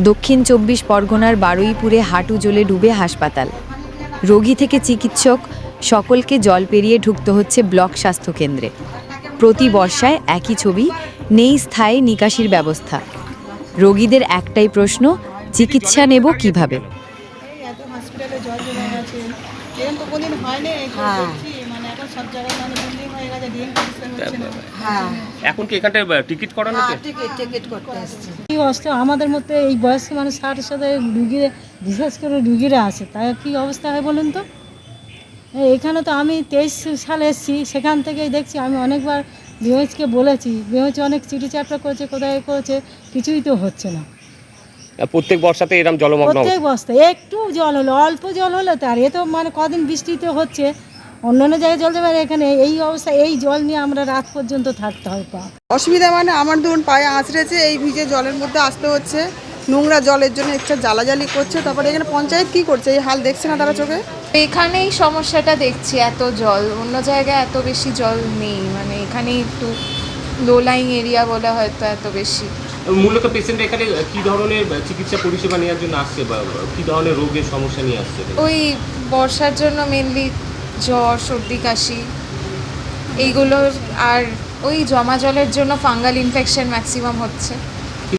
দক্ষিণ চব্বিশ পরগনার বারুইপুরে হাঁটু জ্বলে ডুবে হাসপাতাল। রোগী থেকে চিকিৎসক সকলকে জল পেরিয়ে ঢুকতে হচ্ছে ব্লক স্বাস্থ্যকেন্দ্রে। প্রতি বর্ষায় একই ছবি নেই স্থায়ী নিকাশির ব্যবস্থা। রোগীদের একটাই প্রশ্ন চিকিৎসা নেব কীভাবে? হ্যাঁ। মানে এখন সব জায়গায় মানে বিল্ডিং হয়ে গেছে ডিএম হ্যাঁ। এখন কি এখানটায় টিকিট করানো টিকিট টিকিট করতে এসছি কি অবস্থা? আমাদের মধ্যে এই বয়স্ক মানুষ ষাটের সাথে রুগীরা বিশেষ করে রুগীরা আছে তাই কি অবস্থা হয় বলুন তো? এখানে তো আমি তেইশ সালে এসেছি সেখান থেকেই দেখছি আমি অনেকবার বিএমএইচকে বলেছি বিএমএইচ অনেক চিঠি চাপটা করেছে কোথায় করেছে কিছুই তো হচ্ছে না। প্রত্যেক বর্ষাতে এরকম জলমগ্ন প্রত্যেক বস্তা একটু জল হলো অল্প জল হলো তার এ তো মানে কদিন বৃষ্টিতে হচ্ছে অন্য অন্য জায়গায় জল জমে এখানে এই অবস্থা এই জল নিয়ে আমরা রাত পর্যন্ত থাকতে হয় পা। অসুবিধা মানে আমার ধরুন পায়ে আঁচড়েছে এই ভিজে জলের মধ্যে আসতে হচ্ছে। নোংরা জলের জন্য একটা জ্বালাজালি করছে তারপরে এখানে পঞ্চায়েত কি করছে? এই হাল দেখছে না তারা চোখে? এখানেই সমস্যাটা দেখছি এত জল। অন্য জায়গায় এত বেশি জল নেই মানে এখানেই একটু লো লাইং এরিয়া বলে হয়তো এত বেশি। মূলত পেশেন্ট এখানে কি ধরনের চিকিৎসা পরিষেবা নেওয়ার জন্য আসছে বা কি ধরনের রোগের সমস্যা নিয়ে আসছে? ওই বর্ষার জন্য মেনলি জ্বর সর্দি কাশি এইগুলো আর ওই জমা জলের জন্য ফাঙ্গাল ইনফেকশন ম্যাক্সিমাম হচ্ছে।